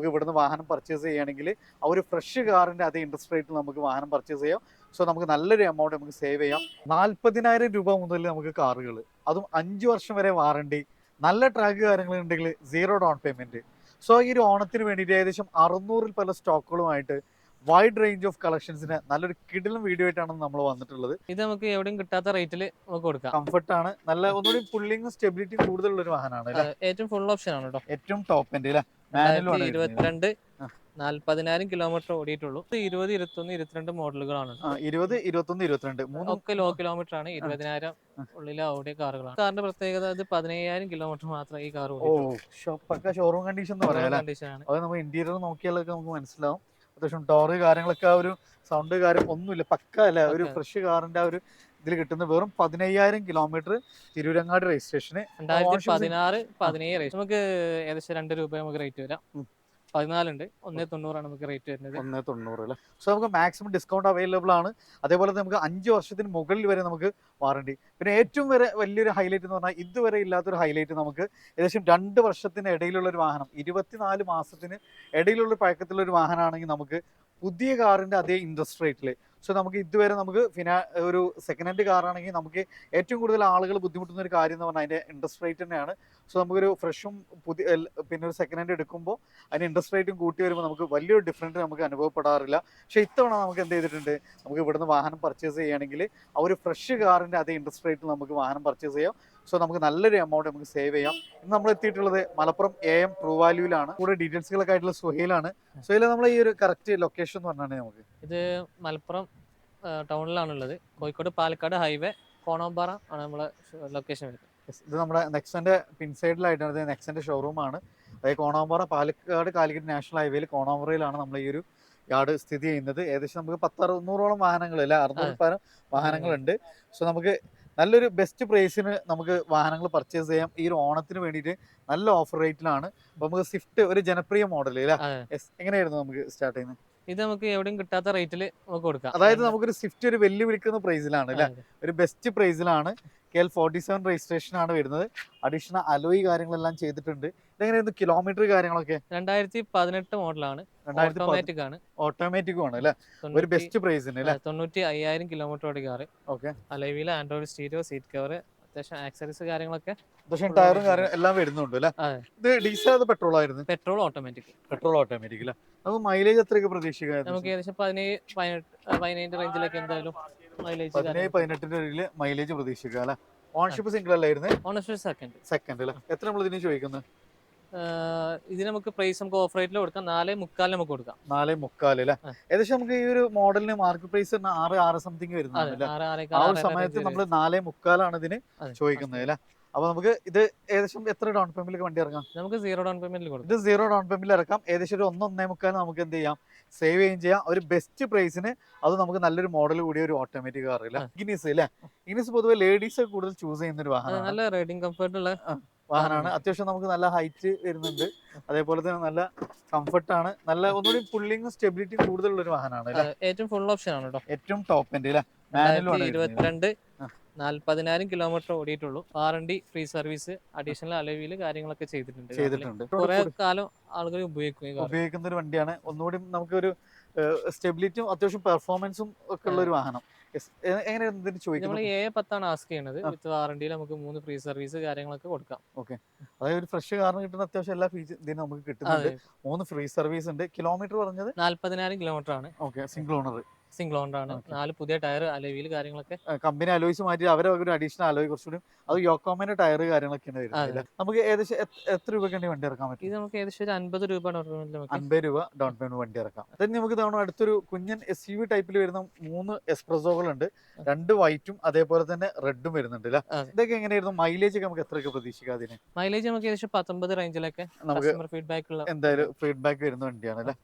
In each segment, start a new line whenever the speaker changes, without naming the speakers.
നമുക്ക് ഇവിടുന്ന് വാഹനം പർച്ചേസ് ചെയ്യുകയാണെങ്കിൽ ആ ഒരു ഫ്രഷ് കാറിന്റെ അതേ ഇൻട്രസ്റ്റ് റേറ്റിൽ നമുക്ക് വാഹനം പർച്ചേസ് ചെയ്യാം. സോ നമുക്ക് നല്ലൊരു എമൗണ്ട് നമുക്ക് സേവ് ചെയ്യാം. നാല്പതിനായിരം രൂപ മുതൽ നമുക്ക് കാറുകൾ. അതും അഞ്ച് വർഷം വരെ വാറണ്ടി നല്ല ട്രാക്ക് കാര്യങ്ങൾ ഉണ്ടെങ്കിൽ സീറോ ഡൗൺ പേയ്മെന്റ് സോ ഈ ഒരു ഓണത്തിന് വേണ്ടിയിട്ട് ഏകദേശം അറുന്നൂറിൽ പല സ്റ്റോക്കുകളുമായിട്ട് വൈഡ് റേഞ്ച് ഓഫ് കളക്ഷൻസിന് നല്ലൊരു കിടിലും വീഡിയോ ആയിട്ടാണ് നമ്മൾ വന്നിട്ടുള്ളത്.
ഇത് നമുക്ക് എവിടെയും കിട്ടാത്ത റേറ്റിൽ നമുക്ക് കൊടുക്കാം.
കംഫർട്ട് ആണ് നല്ല ഒന്നുകൂടി പുള്ളിങ്ങും സ്റ്റെബിലിറ്റിയും കൂടുതലുള്ള ഒരു വാഹനമാണ്
ഏറ്റവും ഫുൾ ഓപ്ഷൻ ആണ് കേട്ടോ
ഏറ്റവും ടോപ്പ് അല്ലേ ആണ്
ഇരുപത്തിരണ്ട്. നാല്പതിനായിരം കിലോമീറ്റർ ഓടിയിട്ടുള്ളൂ. ഇരുപത് ഇരുപത്തൊന്ന് ഇരുപത്തിരണ്ട് മോഡലുകളാണ്
ഇരുപത് ഇരുപത്തൊന്ന് ഇരുപത്തിരണ്ട്.
മൂന്നൊക്കെ ലോ കിലോമീറ്റർ ആണ്. ഇരുപതിനായിരം ഉള്ളിൽ ഓടിയ കാറുകളാണ്. കാറിന്റെ പ്രത്യേകത അത് പതിനയ്യായിരം കിലോമീറ്റർ മാത്രമേ ഈ കാർ
ഷോറൂം കണ്ടീഷൻ
കണ്ടീഷൻ ആണ്.
അത് നമ്മൾ ഇന്റീരിയർ നോക്കിയാലൊക്കെ നമുക്ക് മനസ്സിലാവും. അത്യാവശ്യം ഡോറ് കാര്യങ്ങളൊക്കെ ആ ഒരു സൗണ്ട് കാര്യം ഒന്നുമില്ല. പക്ക അല്ല? ഒരു ഫ്രഷ് കാറിന്റെ ആ ഒരു ഇതിൽ കിട്ടുന്ന വെറും പതിനയ്യായിരം കിലോമീറ്റർ തിരൂരങ്ങാട് രജിസ്ട്രേഷന്
രണ്ടായിരത്തി പതിനാറ് പതിനേഴ് നമുക്ക് ഏകദേശം രണ്ട് രൂപ നമുക്ക് റേറ്റ് വരാം. പതിനാലുണ്ട്. ഒന്നേ തൊണ്ണൂറാണ് നമുക്ക് റേറ്റ് വരുന്നത്.
ഒന്നേ തൊണ്ണൂറ് അല്ലേ? സോ നമുക്ക് മാക്സിമം ഡിസ്കൗണ്ട് അവൈലബിൾ ആണ്. അതേപോലെ നമുക്ക് അഞ്ച് വർഷത്തിന് മുകളിൽ വരെ നമുക്ക് വാറണ്ടി പിന്നെ ഏറ്റവും വരെ വലിയൊരു ഹൈലൈറ്റ് എന്ന് പറഞ്ഞാൽ ഇതുവരെ ഇല്ലാത്തൊരു ഹൈലൈറ്റ് നമുക്ക് ഏകദേശം രണ്ട് വർഷത്തിന് ഇടയിലുള്ള ഒരു വാഹനം ഇരുപത്തിനാല് മാസത്തിന് ഇടയിലുള്ള പഴക്കത്തിലുള്ള ഒരു വാഹനമാണെങ്കിൽ നമുക്ക് പുതിയ കാറിന്റെ അതേ ഇൻട്രസ്റ്റ് റേറ്റിൽ സോ നമുക്ക് ഇതുവരെ നമുക്ക് ഫിനാ ഒരു സെക്കൻഡ് ഹാൻഡ് കാറാണെങ്കിൽ നമുക്ക് ഏറ്റവും കൂടുതൽ ആളുകൾ ബുദ്ധിമുട്ടുന്ന ഒരു കാര്യം എന്ന് പറഞ്ഞാൽ അതിന്റെ ഇൻട്രസ്റ്റ് റേറ്റ് തന്നെയാണ്. സോ നമുക്കൊരു ഫ്രഷും പുതിയ പിന്നെ ഒരു സെക്കൻഡ് ഹാൻഡ് എടുക്കുമ്പോൾ അതിന് ഇൻട്രസ്റ്റ് റേറ്റും കൂട്ടി വരുമ്പോൾ നമുക്ക് വലിയൊരു ഡിഫറന്റ് നമുക്ക് അനുഭവപ്പെടാറില്ല. പക്ഷേ ഇത്തവണ നമുക്ക് എന്ത് ചെയ്തിട്ടുണ്ട്? നമുക്ക് ഇവിടുന്ന് വാഹനം പർച്ചേസ് ചെയ്യുകയാണെങ്കിൽ ആ ഒരു ഫ്രഷ് കാറിന്റെ അതേ ഇൻട്രസ്റ്റ് റേറ്റിൽ നമുക്ക് വാഹനം പർച്ചേസ് ചെയ്യാം. സോ നമുക്ക് നല്ലൊരു എമൗണ്ട് നമുക്ക് സേവ് ചെയ്യാം. ഇന്ന് നമ്മൾ എത്തിയിട്ടുള്ളത് മലപ്പുറം എ എം ട്രൂ വാല്യൂലാണ് കൂടെ ഡീറ്റെയിൽസുകളൊക്കെ ആയിട്ടുള്ള സുഹൈലാണ്. സുഹൈല നമ്മൾ ഈ ഒരു കറക്റ്റ് ലൊക്കേഷൻ എന്ന് പറഞ്ഞാൽ നമുക്ക്.
ഇത് മലപ്പുറം ടൗണിലാണുള്ളത്. കോഴിക്കോട് പാലക്കാട് ഹൈവേ കോണോമ്പാറ ആണ് നമ്മളെ ലൊക്കേഷൻ വരുന്നത്.
ഇത് നമ്മുടെ നെക്സന്റെ പിൻസൈഡിലായിട്ടാണ് ഇത് നെക്സന്റെ ഷോറൂമാണ് അതായത് കോണാമ്പാറ പാലക്കാട് കാലിക്കറ്റ് നാഷണൽ ഹൈവേയിൽ കോണാമ്പാറയിലാണ് നമ്മൾ ഈ ഒരു യാർഡ് സ്ഥിതി ചെയ്യുന്നത്. ഏകദേശം നമുക്ക് പത്ത് അറുന്നൂറോളം വാഹനങ്ങൾ അല്ലെ? അറുന്നൂറ് പരം വാഹനങ്ങളുണ്ട്. സോ നമുക്ക് നല്ലൊരു ബെസ്റ്റ് പ്രൈസിന് നമുക്ക് വാഹനങ്ങൾ പർച്ചേസ് ചെയ്യാം. ഈ ഒരു ഓണത്തിന് വേണ്ടിയിട്ട് നല്ല ഓഫർ റേറ്റിലാണ് അപ്പൊ നമുക്ക് സ്വിഫ്റ്റ് ഒരു ജനപ്രിയ മോഡൽ എങ്ങനെയായിരുന്നു നമുക്ക് സ്റ്റാർട്ട് ചെയ്യുന്നത്?
ഇത് നമുക്ക് എവിടെയും കിട്ടാത്ത റേറ്റിൽ നമുക്ക് കൊടുക്കാം.
അതായത് നമുക്കൊരു സ്വിഫ്റ്റ് ഒരു വെല്ലുവിളിക്കുന്ന പ്രൈസിലാണ് അല്ലെ ഒരു best പ്രൈസിലാണ് K L forty seven registration ആണ് വരുന്നത്. അഡീഷണൽ അലോയി കാര്യങ്ങളെല്ലാം ചെയ്തിട്ടുണ്ട്. ഇതെങ്ങനെയായിരുന്നു കിലോമീറ്റർ കാര്യങ്ങളൊക്കെ?
രണ്ടായിരത്തി പതിനെട്ട് മോഡലാണ് ഓട്ടോമാറ്റിക് ആണ്.
ഓട്ടോമാറ്റിക് ആണ് അല്ലേ ഒരു ബെസ്റ്റ് പ്രൈസിന് അല്ലേ?
തൊണ്ണൂറ്റി അയ്യായിരം കിലോമീറ്റർ ഓടി കാറ്.
ഓക്കെ.
അലവിയിൽ ആൻഡ്രോയിഡ് സ്റ്റീരിയോ സീറ്റ് കവർ അത്യാവശ്യം ആക്സറീസ് കാര്യങ്ങളൊക്കെ
അത്യാവശ്യം ടയറും കാര്യം എല്ലാം വരുന്നുണ്ട് അല്ലേ? ഇത് ഡീസൽ അത് പെട്രോൾ ആയിരുന്നു?
പെട്രോൾ ഓട്ടോമാറ്റിക്
പെട്രോൾ ഓട്ടോമാറ്റിക് അല്ലേ നമുക്ക് മൈലേജ് എത്രയൊക്കെ പ്രതീക്ഷിക്കാം
നമുക്ക് ഏകദേശം പതിനേഴ് പതിനെട്ട് പതിനേഴിന്റെ റേഞ്ചിലൊക്കെ എന്തായാലും മൈലേജ്
പതിനേഴ് പതിനെട്ടിന്റെ ഇടയിൽ മൈലേജ് പ്രതീക്ഷിക്കാം അല്ലേ? ഓൺഷിപ്പ് സിംഗിൾ അല്ലായിരുന്നു?
ഓണർഷിപ്പ് സെക്കൻഡ്
സെക്കൻഡ് അല്ലേ എത്ര നമ്മൾ ഇതിന് ചോദിക്കുന്നത്
ഇതിന് നമുക്ക് പ്രൈസ് നമുക്ക് ഓഫ് റേറ്റിൽ കൊടുക്കാം. നാല് മുക്കാലിന് നമുക്ക് കൊടുക്കാം.
നാല് മുക്കാൽ അല്ലെ. ഏകദേശം നമുക്ക് ഈ ഒരു മോഡലിന് മാർക്കറ്റ് പ്രൈസ് ആറ് ആറ് സംതിങ്
വരുന്നത്
ആ ഒരു സമയത്ത് നമ്മൾ നാലേ മുക്കാലാണ് ഇതിന്. ചോദിക്കുന്നത് അല്ലെ അപ്പൊ നമുക്ക് ഇത് ഏകദേശം എത്ര ഡൗൺ പേയ്മെന്റിൽ വണ്ടി ഇറങ്ങാം
നമുക്ക് സീറോ ഡൗൺ പേയ്മെന്റിൽ കൊടുക്കാം.
ഇത് സീറോ ഡൗൺ പേയ്മെന്റിൽ ഇറക്കാം. ഏകദേശം ഒരു ഒന്നൊന്നേ മുക്കാൽ നമുക്ക് എന്ത് ചെയ്യാം? സേവ് ചെയ്യുകയും ചെയ്യാം. ഒരു ബെസ്റ്റ് പ്രൈസിന് അത് നമുക്ക് നല്ലൊരു മോഡൽ കൂടിയ ഒരു ഓട്ടോമാറ്റിക് കാർ ഇല്ല. ഇഗ്നിസ് അല്ലേ ഇഗ്നിസ് പൊതുവെ ലേഡീസ് കൂടുതൽ ചൂസ് ചെയ്യുന്ന ഒരു വാഹനം
നല്ല റൈഡിങ് കംഫർട്ട് ഉള്ള
വാഹനമാണ് അത്യാവശ്യം നമുക്ക് നല്ല ഹൈറ്റ് വരുന്നുണ്ട്. അതേപോലെ തന്നെ നല്ല കംഫർട്ട് ആണ്. നല്ല ഒന്നുകൂടി പുള്ളിങ്ങും സ്റ്റെബിലിറ്റി കൂടുതലുള്ള ഒരു വാഹനമാണ്
ഏറ്റവും ഫുൾ ഓപ്ഷൻ ആണ് കേട്ടോ
ഏറ്റവും ടോപ്പ് എൻഡ് അല്ലേ? മാനുവലും ആണ്
ഇരുപത്തിരണ്ട്. നാല്പതിനായിരം kilometre ഓടിയിട്ടുള്ളൂ. R N D free service additional അലവിയിൽ കാര്യങ്ങളൊക്കെ ചെയ്തിട്ടുണ്ട്
ചെയ്തിട്ടുണ്ട്.
കുറെ കാലം ആളുകൾ ഉപയോഗിക്കും
ഉപയോഗിക്കുന്ന ഒരു വണ്ടിയാണ്. ഒന്നുകൂടി നമുക്കൊരു സ്റ്റെബിലിറ്റിയും അത്യാവശ്യം പെർഫോമൻസും ഒക്കെ ഉള്ള ഒരു വാഹനം. എങ്ങനെയാണ് ചോദിക്കുന്നത്?
നമ്മൾ പത്താണ് ആസ്ക് ചെയ്യുന്നത് വിത്ത് നമുക്ക് മൂന്ന് ഫ്രീ സർവീസ് കാര്യങ്ങളൊക്കെ കൊടുക്കാം.
അതായത് ഒരു ഫ്രഷ് കാറിന് കിട്ടുന്ന അത്യാവശ്യം എല്ലാ ഫീച്ചർ ഇതിന് നമുക്ക് കിട്ടുന്നുണ്ട്. മൂന്ന് ഫ്രീ സർവീസ് ഉണ്ട്. കിലോമീറ്റർ പറഞ്ഞത്?
നാല്പതിനായിരം കിലോമീറ്റർ ആണ്.
Okay single owner
single owner ആണ് നാല് പുതിയ ടയർ അലോയിൽ കാര്യങ്ങളൊക്കെ.
കമ്പനി അലോയിസ് മാറ്റി അവരെ ഒരു അഡീഷണൽ അലോയ് കുറച്ചുകൂടി. അത് യോക്കോമന്റെ ടയർ കാര്യങ്ങളൊക്കെയാണ് വരുന്നത്? നമുക്ക് ഏകദേശം എത്ര- രൂപ രൂപയ്ക്ക് വണ്ടി ഇറക്കാൻ പറ്റും?
ഇത് നമുക്ക് ഏകദേശം ഒരു അൻപത് രൂപ ഡൗൺ പേയ്മെന്റ്
അൻപത് രൂപ ഡൗൺ പേയ്മെന്റ് വണ്ടി ഇറക്കാം. അതായത് നമുക്ക് തവണ അടുത്തൊരു കുഞ്ഞൻ എസ് യു വി ടൈപ്പിൽ വരുന്ന മൂന്ന് എക്സ്പ്രസോകളുണ്ട് രണ്ട് വൈറ്റും അതേപോലെ തന്നെ റെഡും വരുന്നുണ്ട്. ഇതൊക്കെ എങ്ങനെയായിരുന്നു? മൈലേജ് ഒക്കെ നമുക്ക് എത്രയൊക്കെ പ്രതീക്ഷിക്കാം അതിന്?
മൈലേജ് നമുക്ക് ഏകദേശം പത്തൊമ്പത് റേഞ്ചിലൊക്കെ
നമുക്ക്
ഫീഡ്ബാക്ക് ഉള്ള
എന്തായാലും ഫീഡ്ബാക്ക് വരുന്ന വണ്ടിയാണ് അല്ലേ?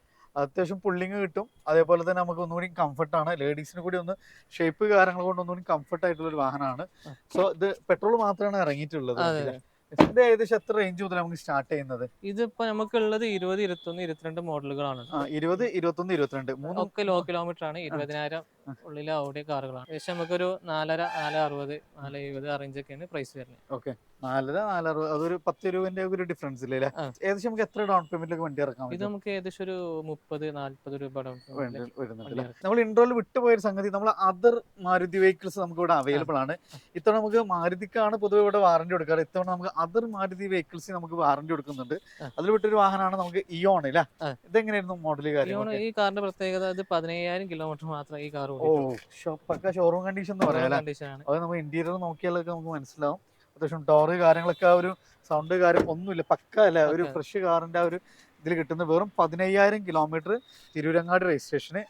അത്യാവശ്യം പുള്ളിങ് കിട്ടും. അതേപോലെ തന്നെ നമുക്ക് ഒന്നുകൂടി കംഫർട്ട് ആണ്. ലേഡീസിന് കൂടി ഒന്ന് ഷേപ്പ് കാര്യങ്ങൾ കൊണ്ട് ഒന്നുകൂടി കംഫർട്ട് ആയിട്ടുള്ള ഒരു വാഹനമാണ്. സോ ഇത് പെട്രോൾ മാത്രമാണ് ഇറങ്ങിയിട്ടുള്ളത്. ഇതിന്റെ. ഇത് ഏകദേശം എത്ര റേഞ്ച് മുതൽ നമുക്ക് സ്റ്റാർട്ട് ചെയ്യുന്നത്?
ഇതിപ്പോ നമുക്കുള്ളത് ഇരുപത് ഇരുപത്തൊന്ന് ഇരുപത്തിരണ്ട് മോഡലുകളാണ്
ഇരുപത് ഇരുപത്തൊന്ന് ഇരുപത്തിരണ്ട്.
ഒക്കെ ലോ കിലോമീറ്റർ ആണ് ഇരുപതിനായിരം ഉള്ളിലെ ഓടിയ കാറുകളാണ് ഏകദേശം നമുക്കൊരു നാലര നാല് അറുപത് നാല് എഴുപത് ആ ഒക്കെയാണ് പ്രൈസ് വരുന്നത്.
ഓക്കെ നാലര നാലര അതൊരു പത്ത് രൂപന്റെ ഒരു ഡിഫറൻസ് ഇല്ലേ. ഏകദേശം നമുക്ക് എത്ര ഡൗൺ പേയ്മെന്റിലൊക്കെ വണ്ടി ഇറക്കാൻ
ഇത് നമുക്ക് ഏകദേശം ഒരു മുപ്പത് നാല്പത് രൂപ ഡൗൺ payment
വരുന്നുണ്ട് നമ്മൾ ഇൻട്രോയിൽ വിട്ടുപോയ ഒരു സംഗതി നമ്മൾ അതർ മാരുതി വെഹിക്കിൾസ് നമുക്ക് ഇവിടെ അവൈലബിൾ ആണ്. ഇത്തവണ നമുക്ക് മാരുതിക്കാണ് പൊതുവെ ഇവിടെ വാറന്റി കൊടുക്കാറ്. ഇത്തവണ നമുക്ക് അതർ മാരുതി വെഹിക്കിൾസ് നമുക്ക് വാറന്റി കൊടുക്കുന്നുണ്ട്. അതിൽ വിട്ടൊരു വാഹനമാണ് നമുക്ക് ഇയോൺ അല്ലേ?
ആ.
ഇതെങ്ങനെയായിരുന്നു മോഡൽ കാര്യം
ഈ കാറിന്റെ പ്രത്യേകത ഇത് പതിനയ്യായിരം കിലോമീറ്റർ മാത്രം ഈ കാർ
ഓ ഷോ- പക്ക ഷോറൂം കണ്ടീഷൻ എന്ന് പറയാം അത് നമ്മൾ ഇന്റീരിയർ നോക്കിയാലൊക്കെ നമുക്ക് മനസ്സിലാവും. അത്യാവശ്യം ഡോറ് കാര്യങ്ങളൊക്കെ ആ ഒരു സൗണ്ട് കാര്യം ഒന്നുമില്ല. പക്ക അല്ല? ഒരു ഫ്രഷ് കാറിന്റെ ആ ഒരു ഇതിൽ കിട്ടുന്ന വെറും പതിനയ്യായിരം കിലോമീറ്റർ തിരൂരങ്ങാടി രജിസ്ട്രേഷന്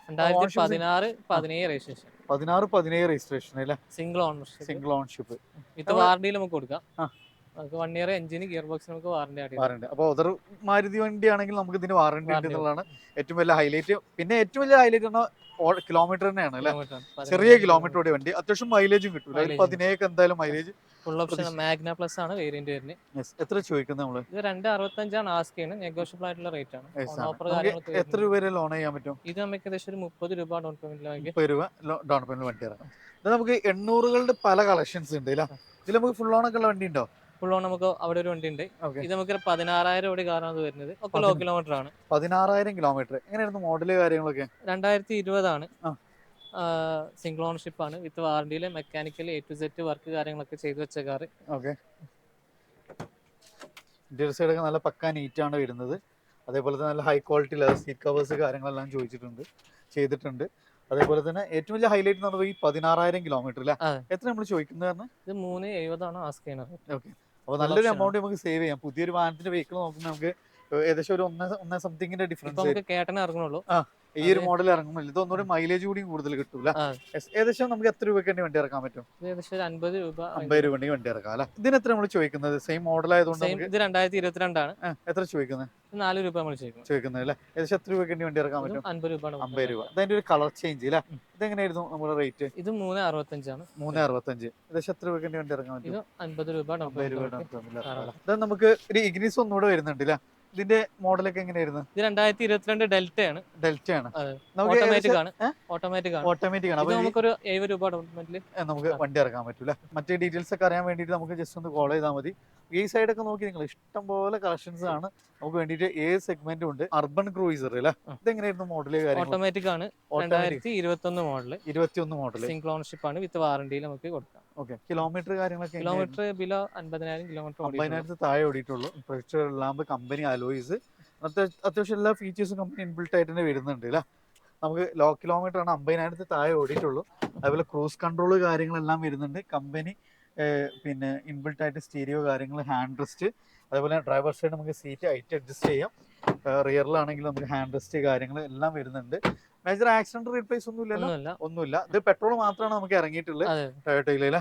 പതിനാറ് പതിനേഴ് രജിസ്ട്രേഷൻ
അല്ലേ?
Single ownership
single ownership
with വാറണ്ടിയിൽ നമുക്ക് കൊടുക്കാം. നമുക്ക് വൺ ഇയർ എഞ്ചിന് ഗിയർ ബോക്സ് നമുക്ക് വാറണ്ടി
വാറണ്ടി അപ്പോൾ അതർ മാരുതി വണ്ടി ആണെങ്കിൽ നമുക്ക് ഇതിന് വാറണ്ടി ഉണ്ട് എന്നുള്ളതാണ് ഏറ്റവും വലിയ ഹൈലൈറ്റ് പിന്നെ ഏറ്റവും വലിയ ഹൈലൈറ്റ് എന്ന കിലോമീറ്റർ തന്നെയാണ് അല്ലെ? ചെറിയ കിലോമീറ്റർ ഓടിയ വണ്ടി. അത്യാവശ്യം മൈലേജും കിട്ടും പതിനേക്ക് എന്തായാലും mileage
full option Magna plus ആണ് വേരിയന്റ് വരുന്നത്.
എത്ര ചോദിക്കുന്നത് നമ്മൾ?
ഇത് രണ്ട് അറുപത്തഞ്ചാണ് ആസ്ക് ചെയ്യുന്നത്. നെഗോഷ്യബിൾ ആയിട്ടുള്ള റേറ്റ് ആണ്. കാര്യങ്ങളൊക്കെ
എത്ര രൂപ വരെ ലോൺ ചെയ്യാൻ പറ്റും?
ഇത് നമുക്ക് ഏകദേശം ഒരു മുപ്പത് രൂപ ഡൗൺ
പേയ്മെന്റ് രൂപ ഡൗൺ പേയ്മെന്റ് വണ്ടി ഇറങ്ങും. ഇത് നമുക്ക് എണ്ണൂറുകളുടെ പല കളക്ഷൻസ് ഉണ്ട് ഇതിൽ നമുക്ക് ഫുൾ ഓൺ ഒക്കെ ഉള്ള വണ്ടി ഉണ്ടോ?
ഫുൾ ഓൺ നമുക്ക് അവിടെ ഒരു വണ്ടി ഉണ്ട് ഇത് നമുക്ക് പതിനാറായിരം ഓടി കാറാണ് വരുന്നത്. ഒക്കെ ലോ കിലോമീറ്റർ ആണ്.
പതിനാറായിരം കിലോമീറ്റർ എങ്ങനെയായിരുന്നു മോഡൽ കാര്യങ്ങളൊക്കെ?
രണ്ടായിരത്തി ഇരുപതാണ്. സിംഗിൾ ഓണർഷിപ്പ് ആണ്. With വാറണ്ടിയിൽ mechanical A to set work കാര്യങ്ങളൊക്കെ ചെയ്തു വെച്ച കാർ
ഓക്കെ ഇന്റീരിയർ സൈഡൊക്കെ നല്ല പക്കാ ആണ് വരുന്നത്. അതേപോലെ തന്നെ നല്ല high quality leather seat covers കാര്യങ്ങളെല്ലാം ചോദിച്ചിട്ടുണ്ട് ചെയ്തിട്ടുണ്ട്. അതേപോലെ തന്നെ ഏറ്റവും വലിയ ഹൈലൈറ്റ് എന്ന് പറയുന്നത് ഈ പതിനാറായിരം കിലോമീറ്റർ അല്ലേ? എത്ര നമ്മൾ ചോദിക്കുന്നത്
ഇത് മൂന്ന് എഴുപതാണ് ആസ്ക് ചെയ്യുന്നത്.
അപ്പോൾ നല്ലൊരു എമൗണ്ട് നമുക്ക് സേവ് ചെയ്യാം. പുതിയൊരു വാഹനത്തിന്റെ വെഹിക്കിൾ നോക്കുമ്പോൾ നമുക്ക് ഏകദേശം ഒരു ഒന്നേ ഒന്നേ സംതിങ്ങിന്റെ ഡിഫറൻസ്
കേട്ടനെ ഇറങ്ങുള്ളൂ
ഈ ഒരു മോഡൽ ഇറങ്ങുമ്പോൾ ഇത് ഒന്നുകൂടി മൈലേജ് കൂടി കൂടുതൽ കിട്ടൂല. ഏകദേശം നമുക്ക് എത്ര രൂപയ്ക്ക് വേണ്ടി വണ്ടി ഇറക്കാൻ പറ്റും?
അമ്പത് ഏകദേശം അൻപത് രൂപ
അമ്പത് രൂപ വേണ്ടി ഇറക്കാം അല്ലെ? ഇതിന് എത്ര നമ്മൾ ചോദിക്കുന്നത്? സെയിം മോഡൽ ആയതുകൊണ്ട്
ഇത് രണ്ടായിരത്തി ഇരുപത്തിരണ്ടാണ്
എത്ര ചോദിക്കുന്നത്?
നാല് രൂപ നമ്മൾ
ചോദിക്കുന്നത് അല്ലെ? ഏകദേശം എത്ര രൂപയ്ക്ക് വേണ്ടി വണ്ടി ഇറക്കാൻ പറ്റും?
അൻപത് രൂപ
അമ്പത് രൂപ. അതിന്റെ ഒരു കളർ ചേഞ്ച് അല്ലെ. ഇതെങ്ങനെയായിരുന്നു നമ്മുടെ റേറ്റ്
ഇത് മൂന്ന് അറുപത്തഞ്ചാണ്
മൂന്ന് അറുപത്തഞ്ച്. ഏകദേശം എത്ര രൂപയ്ക്ക് വേണ്ടി ഇറക്കാൻ പറ്റും?
അൻപത് രൂപ
അമ്പത് രൂപ നമുക്ക് ഒരു ഇഗ്നിസ് ഒന്നുകൂടെ വരുന്നുണ്ട് അല്ലെ? ഇതിന്റെ മോഡലൊക്കെ എങ്ങനെയായിരുന്നു?
ഇത് രണ്ടായിരത്തി ഇരുപത്തിരണ്ട് ഡെൽറ്റ ആണ്
ഡെൽറ്റ ആണ്.
ഓട്ടോമാറ്റിക് ആണ്. ഓട്ടോമാറ്റിക് ആണ്.
ഓട്ടോമാറ്റിക് ആണ്
നമുക്കൊരു രൂപ
നമുക്ക് വണ്ടി ഇറക്കാൻ പറ്റൂല. മറ്റേ ഡീറ്റെയിൽസ് ഒക്കെ അറിയാൻ വേണ്ടിയിട്ട് നമുക്ക് ജസ്റ്റ് ഒന്ന് കോൾ ചെയ്താൽ മതി. ഈ സൈഡ് ഒക്കെ നോക്കി നിങ്ങൾ ഇഷ്ടം പോലെ കളക്ഷൻസ് ആണ്. നമുക്ക് വേണ്ടിയിട്ട് ഏത് സെഗ്മെന്റും ഉണ്ട്. അർബൻ ക്രൂയിസർ അല്ലേ. ഇതെങ്ങനെയായിരുന്നു മോഡൽ കാര്യങ്ങൾ
ഓട്ടോമാറ്റിക് ആണ്. രണ്ടായിരത്തി ഇരുപത്തി ഒന്ന് മോഡൽ
ഇരുപത്തി ഒന്ന് മോഡൽ
സിംഗിൾ ഓണർഷിപ്പ് ആണ് വിത്ത് വാറണ്ടിയിൽ നമുക്ക് കൊടുക്കാം.
കിലോമീറ്റർ കാര്യങ്ങളൊക്കെ
കിലോമീറ്റർ ബിലോ അൻപതിനായിരം കിലോമീറ്റർ
അമ്പതിനായിരത്തി താഴെ ഓടിയിട്ടുള്ളൂ. പ്രൊജക്ടർ ലാമ്പ് കമ്പനി അലോയിസ് അത്യാവശ്യം എല്ലാ ഫീച്ചേഴ്സും കമ്പനി ഇൻബിൽട്ട് ആയിട്ട് തന്നെ വരുന്നുണ്ട് അല്ലേ നമുക്ക് ലോ കിലോമീറ്റർ ആണ് അമ്പതിനായിരത്തി താഴെ ഓടിയിട്ടുള്ളൂ. അതുപോലെ ക്രൂസ് കൺട്രോൾ കാര്യങ്ങളെല്ലാം വരുന്നുണ്ട്. കമ്പനി പിന്നെ ഇൻബിൽട്ട് ആയിട്ട് സ്റ്റീരിയോ കാര്യങ്ങൾ ഹാൻഡ് റെസ്റ്റ് അതേപോലെ ഡ്രൈവർ സൈഡ് നമുക്ക് സീറ്റ് ഹൈറ്റ് അഡ്ജസ്റ്റ് ചെയ്യാം. റിയറിലാണെങ്കിൽ നമുക്ക് ഹാൻഡ് റെസ്റ്റ് കാര്യങ്ങൾ എല്ലാം വരുന്നുണ്ട്. മേജർ ആക്സിഡന്റ് റീപ്ലേസ് ഒന്നും ഇല്ലല്ലോ
ഒന്നുമില്ല.
ഇത് പെട്രോൾ മാത്രമാണ് നമുക്ക് ഇറങ്ങിയിട്ടുള്ളത്. ടൊയോട്ടയിലെ.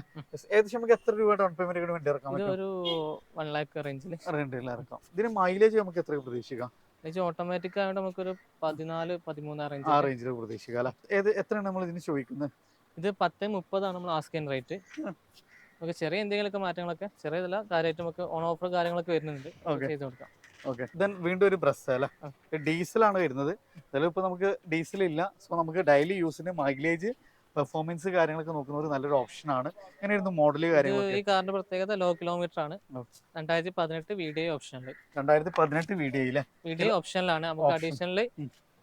ഏകദേശം നമുക്ക് എത്ര രൂപ ഡൗൺ പേയ്മെന്റ് വേണ്ടി ഇറക്കാൻ
ഇത്
പറ്റും
ഒരു വൺ ലാക്ക് റേഞ്ചിൽ
അറിയണ്ടില്ല ഇറക്കാം. ഇതിന് മൈലേജ് നമുക്ക് എത്ര പ്രതീക്ഷിക്കാം?
ഓട്ടോമാറ്റിക് ആയതുകൊണ്ട് നമുക്കൊരു പതിനാല് പതിമൂന്ന്
ആ
റേഞ്ച്
റേഞ്ചിൽ പ്രതീക്ഷിക്കാം അല്ലെ? ഏത് എത്രയാണ് നമ്മൾ ഇതിന് ചോദിക്കുന്നത്?
ഇത് പത്ത് മുപ്പതാണ് നമ്മൾ ആസ്കിൻ റേറ്റ് നമുക്ക് ചെറിയ എന്തെങ്കിലുമൊക്കെ മാറ്റങ്ങളൊക്കെ ചെറിയതല്ല കാര്യമായിട്ട് നമുക്ക് ഓൺ ഓഫർ കാര്യങ്ങളൊക്കെ വരുന്നുണ്ട്. ചെയ്ത് കൊടുക്കാം.
ഓക്കെ ദെൻ വീണ്ടും ഒരു ബ്രസ് അല്ലേ? ഡീസലാണ് വരുന്നത്. ഇതിൽ ഇപ്പോൾ നമുക്ക് ഡീസൽ ഇല്ല സോ നമുക്ക് ഡെയിലി യൂസിന് മൈലേജ് പെർഫോമൻസ് കാര്യങ്ങളൊക്കെ നോക്കുന്ന ഒരു നല്ലൊരു ഓപ്ഷൻ ആണ്. എങ്ങനെയായിരുന്നു മോഡൽ
കാര്യങ്ങൾ
കാര്യങ്ങളൊക്കെ?
ഈ കാറിന്റെ പ്രത്യേകത ലോ കിലോമീറ്റർ ആണ്. രണ്ടായിരത്തി പതിനെട്ട് വി ഡി ഓപ്ഷനിൽ
രണ്ടായിരത്തി പതിനെട്ട്
വി ഡി ഓപ്ഷനിലാണ്. നമുക്ക്
Option.
Additional.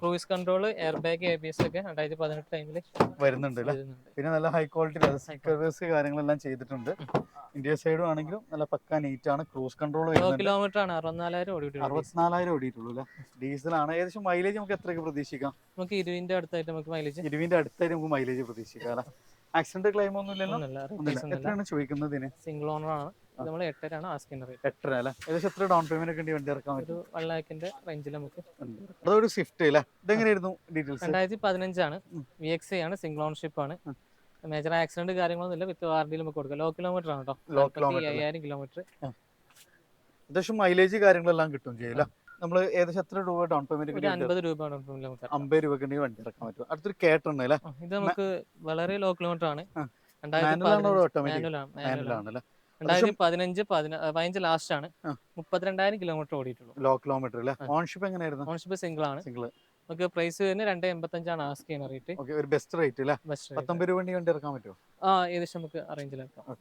Cruise control air bag A B S ഒക്കെ രണ്ടായിരത്തി പതിനെട്ട് ടൈമിൽ
വരുന്നുണ്ട് പിന്നെ നല്ല ഹൈ ക്വാളിറ്റി കാര്യങ്ങളെല്ലാം ചെയ്തിട്ടുണ്ട്. ഇന്ത്യ സൈഡും ആണെങ്കിലും നല്ല പക്ക നീറ്റ് ആണ്. ക്രൂസ് കൺട്രോൾ
കിലോമീറ്റർ ആണ്. അറുപത്തിനാലായിരം ഓടിയിട്ടുള്ളത്
അറുപത്തിനാലായിരം ഓടിയിട്ടുള്ളൂ അല്ലേ? ആണ്. ഏകദേശം മൈലേജ് നമുക്ക് എത്രയൊക്കെ പ്രതീക്ഷിക്കാം?
നമുക്ക് ഇരുവിന്റെ അടുത്തായിട്ട് നമുക്ക് മൈലേജ്
ഇരുവിന്റെ അടുത്തായിട്ട് നമുക്ക് മൈലേജ് പ്രതീക്ഷിക്കാം അല്ലേ? ആക്സിഡന്റ് ക്ലെയിം ഒന്നും ഇല്ലല്ലോ? എത്രയാണ് ചോദിക്കുന്നത്
സിംഗിൾ ഓണർ ആണ്. നമ്മൾ എട്ടരാണ് ആസ്കിന്റെ റേറ്റ്
എട്ടര അല്ലേ? ഏകദേശം എത്ര ഡൗൺ പേയ്മെന്റ് ഒക്കെ വണ്ടി ഇറക്കാൻ
ഒരു വൺ ലാക്കിന്റെ റേഞ്ചിൽ നമുക്ക്
അതൊരു സ്വിഫ്റ്റ് അല്ലേ? ഇതെങ്ങനെയായിരുന്നു ഡീറ്റെയിൽസ്
രണ്ടായിരത്തി പതിനഞ്ചാണ്. വി എക്സ് ആണ് സിംഗിൾ ഓണർഷിപ്പ് ആണ്. മേജർ ആക്സിഡന്റ് കാര്യങ്ങളൊന്നും ഇല്ല. വിത്ത് വാറണ്ടിയിൽ നമുക്ക് കൊടുക്കാം. ലോ കിലോമീറ്റർ ആണ് കേട്ടോ
ലോ കിലോമീറ്റർ
അയ്യായിരം കിലോമീറ്റർ
ഏകദേശം മൈലേജ് കാര്യങ്ങളെല്ലാം കിട്ടും ചെയ്യില്ല നമ്മൾ ഏകദേശം എത്ര രൂപ ഡൗൺ പേയ്മെന്റ്
അൻപത് രൂപ
അമ്പത് രൂപക്ക് ഉണ്ടെങ്കിൽ വണ്ടി ഇറക്കാൻ പറ്റും. അടുത്തൊരു കേട്ടുണ്ട് അല്ലേ?
ഇത് നമുക്ക് വളരെ ലോ കിലോമീറ്റർ ആണ്. രണ്ടായിരത്തി പതിനഞ്ച്? പതിനഞ്ച് പതിന- ലാസ്റ്റ് ആണ്. മുപ്പത്തിരണ്ടായിരം കിലോമീറ്റർ ഓടിയിട്ടുള്ളൂ.
ലോ കിലോമീറ്റർ അല്ലേ. ഓൺഷിപ്പ് എങ്ങനെയായിരുന്നു?
ഓൺഷിപ്പ് സിംഗിൾ ആണ്.
സിംഗിൾ
നമുക്ക് പ്രൈസ് വരുന്നത് രണ്ട് എൺപത്തഞ്ചാണ് ആസ്ക് ചെയ്യുന്ന റേറ്റ്
ഒരു ബെസ്റ്റ് റേറ്റ് അല്ലേ? പത്തൊമ്പത് രൂപ വണ്ടി ഇറക്കാൻ പറ്റുമോ?
ആ ഏകദേശം നമുക്ക് അറേഞ്ചിലാക്കാം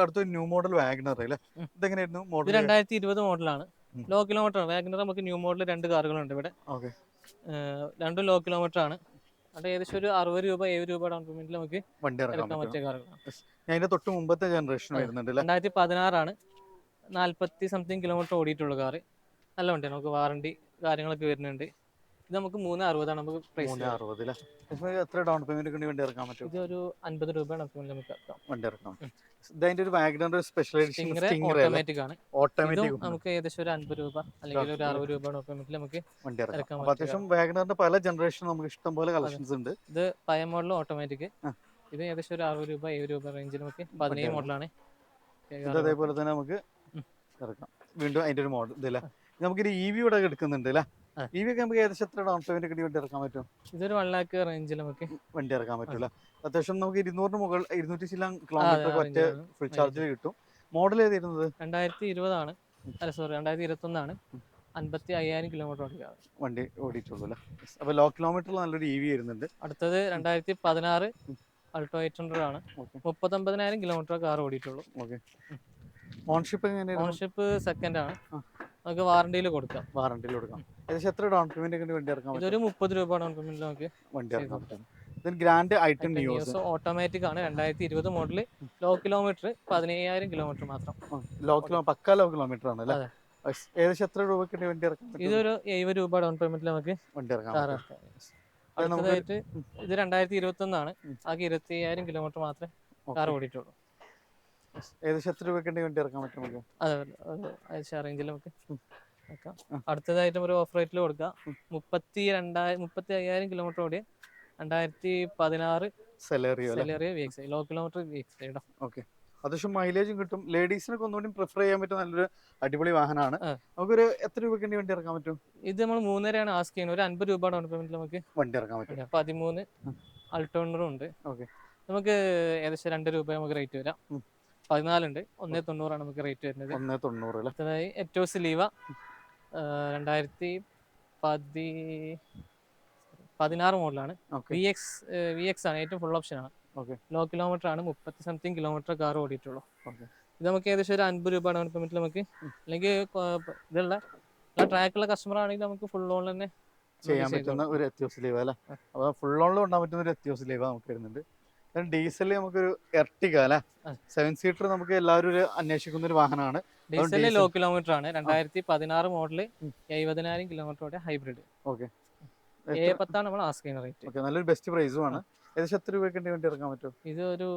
അടുത്ത ന്യൂ മോഡൽ വാഗണർ അല്ലേ. ഇതെങ്ങനെയായിരുന്നു മോഡൽ
രണ്ടായിരത്തി ഇരുപത് മോഡലാണ്. ലോ കിലോമീറ്റർ ആണ് വാഗനർ നമുക്ക് ന്യൂ മോഡൽ രണ്ട് കാറുകളുണ്ട് ഇവിടെ. രണ്ടും ലോ കിലോമീറ്റർ ആണ്. അത് ഏകദേശം ഒരു അറുപത് രൂപ ഏഴ് രൂപ ഡൗൺ പേയ്മെന്റിൽ നമുക്ക്
വണ്ടി ഇറക്കാൻ
പറ്റിയ കാറുകളാണ്.
ഞാൻ അതിന്റെ തൊട്ട് മുമ്പത്തെ ജനറേഷൻ. വരുന്നുണ്ട്
രണ്ടായിരത്തി പതിനാറാണ് നാല്പത്തി സംതിങ് കിലോമീറ്റർ ഓടിയിട്ടുള്ള കാറ്. നല്ല വണ്ടിയാണ്. നമുക്ക് വാറണ്ടി കാര്യങ്ങളൊക്കെ വരുന്നുണ്ട്. ഇത് നമുക്ക് മൂന്ന് അറുപതാണ്. നമുക്ക് പ്രൈസ്
എത്ര ഡൗൺ പേയ്മെന്റ് കൊണ്ട് വണ്ടി ഇറക്കാൻ പറ്റും?
ഇത് ഒരു അൻപത് രൂപ ഡൗൺ പേയ്മെന്റ് നമുക്ക് ഇറക്കാം.
വണ്ടി ഇറക്കാം. ഇതിന്റെ ഒരു
ബാക്ക്ഗ്രൗണ്ട്
സ്പെഷ്യൽ
ഓട്ടോമാറ്റിക് ആണ്.
ഓട്ടോമാറ്റിക്
നമുക്ക് ഏകദേശം ഒരു അൻപത് രൂപ അല്ലെങ്കിൽ ഒരു അറുപത് രൂപ ഡൗൺ പേയ്മെന്റിൽ നമുക്ക്
വണ്ടി ഇറക്കാം. അത്യാവശ്യം വാഗ്നറിന്റെ പല ജനറേഷൻ നമുക്ക് ഇഷ്ടം പോലെ കളക്ഷൻസ് ഉണ്ട്.
ഇത് പഴയ മോഡൽ ഓട്ടോമാറ്റിക് ഇത് ഏകദേശം ഒരു അറുപത് രൂപ ഏഴ് രൂപ റേഞ്ചിൽ നമുക്ക് പതിനേഴ് മോഡലാണ്
ഇത് അതേപോലെ തന്നെ നമുക്ക്. ഇറക്കാം. വീണ്ടും അതിന്റെ ഒരു മോഡൽ ഇതല്ലേ? നമുക്കൊരു ഇ വി ഇവിടെ എടുക്കുന്നുണ്ട് അല്ലേ. ഇ വി ഒക്കെ നമുക്ക് ഏകദേശം എത്ര ഡൗൺ പേയ്മെന്റ് കിട്ടി വണ്ടി ഇറക്കാൻ പറ്റും?
ഇതൊരു വൺ ലാക്ക് റേഞ്ചിൽ നമുക്ക്.
വണ്ടി ഇറക്കാൻ പറ്റില്ല അത്യാവശ്യം നമുക്ക് ഇരുന്നൂറിന് മുകൾ ഇരുന്നൂറ്റി ചില കിലോമീറ്റർ ഒറ്റ ഫുൾ ചാർജിൽ കിട്ടും. മോഡൽ ഏതായിരുന്നത്
രണ്ടായിരത്തി ഇരുപതാണ് അല്ല സോറി രണ്ടായിരത്തി ഇരുപത്തൊന്നാണ് അൻപത്തി അയ്യായിരം കിലോമീറ്റർ ഓടിക്കാറ്
വണ്ടി ഓടിയിട്ടുള്ളൂ അല്ലേ? അപ്പൊ ലോ കിലോമീറ്ററിൽ നല്ലൊരു ഇ വി വരുന്നുണ്ട്.
അടുത്തത് രണ്ടായിരത്തി പതിനാറ് അൾട്ടോ എയ്റ്റ് ഹൺഡ്രഡ് ആണ്. മുപ്പത്തൊമ്പതിനായിരം കിലോമീറ്റർ കാർ ഓടിയിട്ടുള്ളൂ.
ഓക്കെ. ഓൺഷിപ്പ് എങ്ങനെയാണ്
ഓൺഷിപ്പ് സെക്കൻഡ് ആണ്. നമുക്ക് വാറണ്ടിയിൽ കൊടുക്കാം.
വാറണ്ടിയിൽ കൊടുക്കാം. ഏകദേശം എത്ര ഡൗൺ പേയ്മെന്റ് കൊണ്ട് വണ്ടി ഇറക്കാൻ പറ്റും?
ഇതൊരു മുപ്പത് രൂപ ഡൗൺ പേയ്മെന്റ് നമുക്ക്
വണ്ടി ഇറക്കാൻ പറ്റും. ഇതിന് ഗ്രാൻഡ് ഐറ്റം ന്യൂസ്
ഓട്ടോമാറ്റിക് ആണ്. രണ്ടായിരത്തി ഇരുപത് മോഡൽ ലോ കിലോമീറ്റർ പതിനയ്യായിരം കിലോമീറ്റർ മാത്രം.
ലോ കിലോ പക്ക ലോ കിലോമീറ്റർ ആണ് അല്ലേ? ഏകദേശം എത്ര രൂപയ്ക്ക് വണ്ടി ഇറക്കാൻ പറ്റും?
ഇതൊരു എഴുപത് രൂപ ഡൗൺ പേയ്മെന്റിൽ നമുക്ക്
വണ്ടി
ഇറക്കാം. അടുത്തതായിട്ട് ഇത് രണ്ടായിരത്തി ഇരുപത്തി ഒന്നാണ് ആകെ ഇരുപത്തി അയ്യായിരം കിലോമീറ്റർ മാത്രമേ കാർ ഓടിയിട്ടുള്ളൂ.
ഏകദേശം എത്ര രൂപയ്ക്ക് വണ്ടി ഇറക്കാൻ പറ്റും നമുക്ക്.
അതെ റേഞ്ചിൽ നമുക്ക്. അടുത്തതായിട്ട് ഒരു ഓഫ് റേറ്റിൽ കൊടുക്കാം. മുപ്പത്തി രണ്ടായിരം മുപ്പത്തി അയ്യായിരം കിലോമീറ്റർ ഓടിയ രണ്ടായിരത്തി പതിനാറ്
Celerio Celerio
Celerio V X low kilometre V X
okay. അത്യാവശ്യം മൈലേജും കിട്ടും. ലേഡീസിനൊക്കെ ഒന്നുകൂടി പ്രിഫർ ചെയ്യാൻ പറ്റുന്ന നല്ലൊരു അടിപൊളി വാഹനമാണ് നമുക്കൊരു എത്ര രൂപയ്ക്ക് വണ്ടി ഇറക്കാൻ പറ്റും?
ഇത് നമ്മൾ മൂന്നരയാണ് ആസ്ക് ചെയ്യുന്നത്. ഒരു അൻപത് രൂപ ഡൗൺ പേയ്മെന്റ് നമുക്ക്
വണ്ടി ഇറക്കാൻ പറ്റും.
പതിമൂന്ന് അൾട്ടോണറും ഉണ്ട്.
ഓക്കെ.
നമുക്ക് ഏകദേശം രണ്ട് രൂപ നമുക്ക് റേറ്റ് വരാം. പതിനാലുണ്ട്. ഒന്നേ തൊണ്ണൂറാണ് നമുക്ക് റേറ്റ് വരുന്നത്.
ഒന്നേ തൊണ്ണൂറ് അല്ലേ?
അടുത്തതായി എറ്റോസ് ലീവ രണ്ടായിരത്തി പതി പതിനാറ് മോഡലാണ്. വി എക്സ് വി എക്സ് ആണ് ഏറ്റവും ഫുൾ ഓപ്ഷൻ ആണ്. ലോ കിലോമീറ്റർ ആണ് മുപ്പത്തി സംതിങ് കിലോമീറ്റർ കാർ ഓടിയിട്ടുള്ളൂ. ഇത് നമുക്ക് ഏകദേശം ഒരു അൻപത് രൂപ ഡൗൺ പേയ്മെന്റിൽ നമുക്ക്. അല്ലെങ്കിൽ ഇതുള്ള ട്രാക്കുള്ള കസ്റ്റമർ ആണെങ്കിൽ നമുക്ക് ഫുൾ ഓൺ തന്നെ
ചെയ്യാൻ പറ്റുന്ന ഒരു എത്യോസ് ലീവ് അല്ലേ. അപ്പോൾ ഫുൾ ഓണിൽ കൊണ്ടാൻ പറ്റുന്ന ഒരു എത്യോസ് ലീവ് നമുക്ക് വരുന്നുണ്ട്. ഡീസൽ നമുക്കൊരു എർട്ടിക അല്ലേ. സെവൻ സീറ്റർ നമുക്ക് എല്ലാവരും ഒരു അന്വേഷിക്കുന്ന ഒരു വാഹനമാണ്.
ഡീസലിൽ. ലോ കിലോമീറ്റർ ആണ്. രണ്ടായിരത്തി പതിനാറ്
മോഡൽ.
എഴുപതിനായിരം കിലോമീറ്ററോടെ ഹൈബ്രിഡ്
ഓക്കെ
പത്താണ് നമ്മൾ ആസ്ക് ചെയ്യുന്ന റേറ്റ്
ഓക്കെ നല്ലൊരു ബെസ്റ്റ് പ്രൈസും ആണ്. ഏകദേശം എത്ര രൂപയ്ക്ക് വണ്ടി ഇറക്കാൻ പറ്റും?
ഇത് ഒരു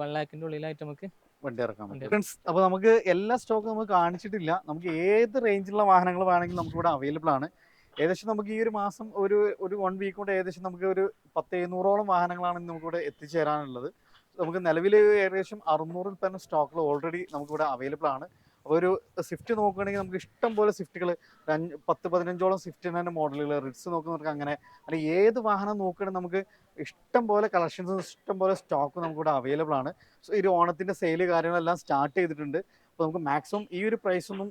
വൺ ലാഖിന്റെ ഉള്ളിലായിട്ട് നമുക്ക്
വണ്ടി ഇറക്കാൻ പറ്റും. ഫ്രണ്ട്സ് അപ്പോൾ നമുക്ക് എല്ലാ സ്റ്റോക്കും നമുക്ക് കാണിച്ചിട്ടില്ല. നമുക്ക് ഏത് റേഞ്ചിലുള്ള വാഹനങ്ങൾ വേണമെങ്കിലും നമുക്ക് ഇവിടെ അവൈലബിൾ ആണ്. ഏകദേശം നമുക്ക് ഈ ഒരു മാസം ഒരു ഒരു വൺ വീക്ക് കൊണ്ട് ഏകദേശം നമുക്ക് ഒരു പത്ത് എഴുന്നൂറോളം വാഹനങ്ങളാണ് നമുക്കിവിടെ എത്തിച്ചേരാനുള്ളത്. നമുക്ക് നിലവിൽ ഏകദേശം അറുന്നൂറിൽ തന്നെ സ്റ്റോക്കുകൾ ഓൾറെഡി നമുക്കിവിടെ അവൈലബിൾ ആണ്. അപ്പോൾ ഒരു സ്വിഫ്റ്റ് നോക്കുകയാണെങ്കിൽ നമുക്ക് ഇഷ്ടം പോലെ സ്വിഫ്റ്റുകൾ പത്ത് പതിനഞ്ചോളം സ്വിഫ്റ്റിന് തന്നെ മോഡലുകൾ റിറ്റ്സ് നോക്കുന്നവർക്ക് അങ്ങനെ അല്ലെങ്കിൽ ഏത് വാഹനം നോക്കുകയാണെങ്കിൽ നമുക്ക് ഇഷ്ടം പോലെ കളക്ഷൻസും ഇഷ്ടം പോലെ സ്റ്റോക്കും നമുക്കിവിടെ അവൈലബിൾ ആണ്. സോ ഈ ഓണത്തിന്റെ സെയിൽ കാര്യങ്ങളെല്ലാം സ്റ്റാർട്ട് ചെയ്തിട്ടുണ്ട്. അപ്പോൾ നമുക്ക് മാക്സിമം ഈ ഒരു പ്രൈസൊന്നും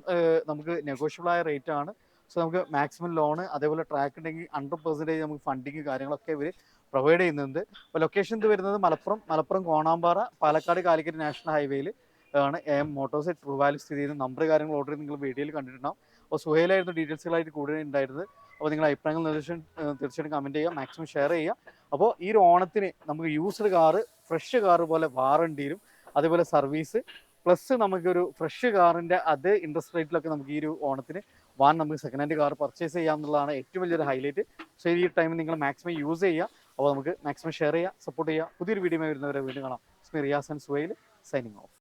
നമുക്ക് നെഗോഷ്യബിൾ ആയ റേറ്റ് ആണ്. സോ നമുക്ക് മാക്സിമം ലോണ് അതേപോലെ ട്രാക്ക് ഉണ്ടെങ്കിൽ ഹൺഡ്രഡ് പെർസെന്റേജ് നമുക്ക് ഫണ്ടിങ് കാര്യങ്ങളൊക്കെ ഇവർ പ്രൊവൈഡ് ചെയ്യുന്നുണ്ട്. അപ്പോൾ ലൊക്കേഷൻ ഇത് വരുന്നത് മലപ്പുറം മലപ്പുറം കോണാമ്പാറ പാലക്കാട് കാലിക്കറ്റ് നാഷണൽ ഹൈവേയിൽ ആണ് A M motors true valley സ്ഥിതി ചെയ്യുന്ന നമ്പർ കാര്യങ്ങൾ ഓർഡർ ചെയ്ത് നിങ്ങൾ വീഡിയോയിൽ കണ്ടിട്ടുണ്ടാവും. അപ്പോൾ സുഹേലായിരുന്നു ഡീറ്റെയിൽസുകളായിട്ട് കൂടുതൽ ഉണ്ടായിരുന്നത്. അപ്പോൾ നിങ്ങൾ അഭിപ്രായങ്ങൾ നിർദ്ദേശം തീർച്ചയായിട്ടും കമന്റ് ചെയ്യുക മാക്സിമം ഷെയർ ചെയ്യുക. അപ്പോൾ ഈ ഒരു ഓണത്തിന് നമുക്ക് യൂസ്ഡ് കാറ് ഫ്രഷ് കാറ് പോലെ വാറണ്ടിയിലും അതേപോലെ സർവീസ് പ്ലസ് നമുക്കൊരു ഫ്രഷ് കാറിന്റെ അതേ ഇൻട്രസ്റ്റ് റേറ്റിലൊക്കെ നമുക്ക് ഈ ഒരു ഓണത്തിന് വാൻ നമുക്ക് സെക്കൻഡ് ഹാൻഡ് കാർ പർച്ചേസ് ചെയ്യാം എന്നുള്ളതാണ് ഏറ്റവും വലിയൊരു ഹൈലൈറ്റ് സോ ഈ ടൈമിൽ നിങ്ങൾ മാക്സിമം യൂസ് ചെയ്യുക. അപ്പോൾ നമുക്ക് മാക്സിമം ഷെയർ ചെയ്യുക സപ്പോർട്ട് ചെയ്യുക. പുതിയൊരു വീഡിയോ വരുന്നവരെ വീണ്ടും കാണാം. സ്മി Riyas and Suvail signing off